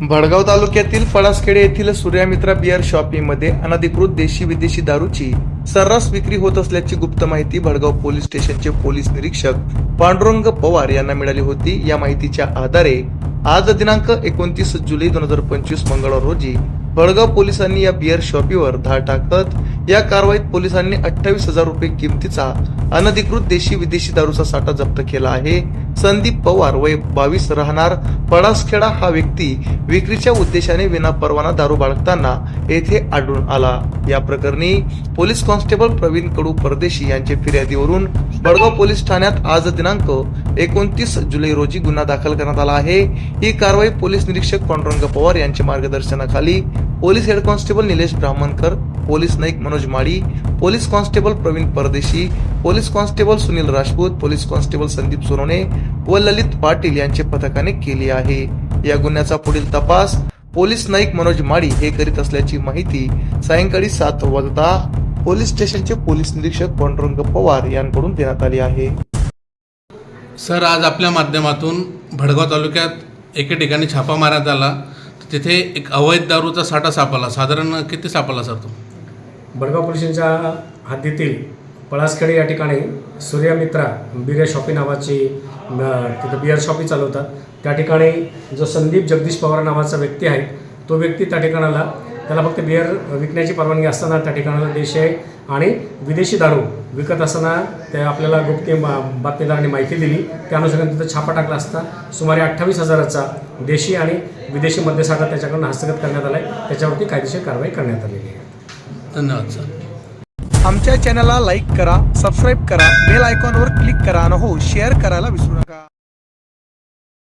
भडगाव तालुक्यातील पळासखेडे येथील सूर्यामित्रा बिअर शॉपीमध्ये अनधिकृत देशी विदेशी दारूची सर्रास विक्री होत असल्याची गुप्त माहिती भडगाव पोलीस स्टेशनचे पोलीस निरीक्षक पांडुरंग पवार यांना मिळाली होती. या माहितीच्या आधारे आज दिनांक एकोणतीस जुलै दोन हजार पंचवीस मंगळवार रोजी भडगाव पोलिसांनी या बियर शॉपीवर धाड टाकत या कारवाईत पोलिसांनी अठ्ठावीस हजार रुपये किमतीचा अनधिकृत देशी विदेशी दारूचा साठा जप्त केला आहे. संदीप पवार वय बावीस राहणार. पडासखेडा हा व्यक्ती विक्रीच्या उद्देशाने विना परवाना दारू बाळगताना येथे आढळून आला. या प्रकरणी पोलीस कॉन्स्टेबल प्रवीण कडू परदेशी यांच्या फिर्यादीवरून बडगाव पोलीस ठाण्यात आज दिनांक एकोणतीस जुलै रोजी गुन्हा दाखल करण्यात आला आहे. ही कारवाई पोलीस निरीक्षक पांडुरंग पवार यांच्या मार्गदर्शनाखाली police head constable Nilesh Brahmankar police Naik Manoj Mali police constable Pravin Pardeshi police constable Sunil Rajput police constable Sandeep Sonawane व ललित पाटील यांचे पथकाने केली आहे. या गुन्ह्याचा पुढील तपास पोलीस नाईक मनोज माळी हे करीत असल्याची माहिती सायंकाळी सात वाजता पोलीस स्टेशनचे पोलीस निरीक्षक पांडुरंग पवार यांकडून देण्यात आली आहे. सर आज आपल्या माध्यमातून भडगाव तालुक्यात एके ठिकाणी छापा मारण्यात आला. तिथे एक अवैध दारूचा साठा सापडला. साधारण किती सापडला सर तो? बडगाव पोलिसांच्या हद्दीतील पळासखेडे या ठिकाणी सूर्यमित्रा बिअर शॉपी नावाची तिथं बिअर शॉपी चालवतात. त्या ठिकाणी जो संदीप जगदीश पवार नावाचा व्यक्ती आहे तो व्यक्ती त्या ठिकाणाला त्याला फक्त बिअर विकण्याची परवानगी असताना त्या ठिकाणाला देश आहे आणि विदेशी दारू विकत असताना ते आपल्याला गुप्त बातमीदारांनी माहिती दिली. त्या अनुषंगाने तिथं छापा टाकला असता. सुमारे अठ्ठावीस हजाराचा देशी आणि विदेशी मद्यसाठा त्याच्याकडून हस्तगत करण्यात आला आहे त्याच्यावरती कायदेशीर कारवाई करण्यात आलेली आहे. धन्यवाद सर. आमच्या चॅनलला लाईक करा सबस्क्राईब करा बेल आयकॉनवर क्लिक करा आणि हो शेअर करायला विसरू नका.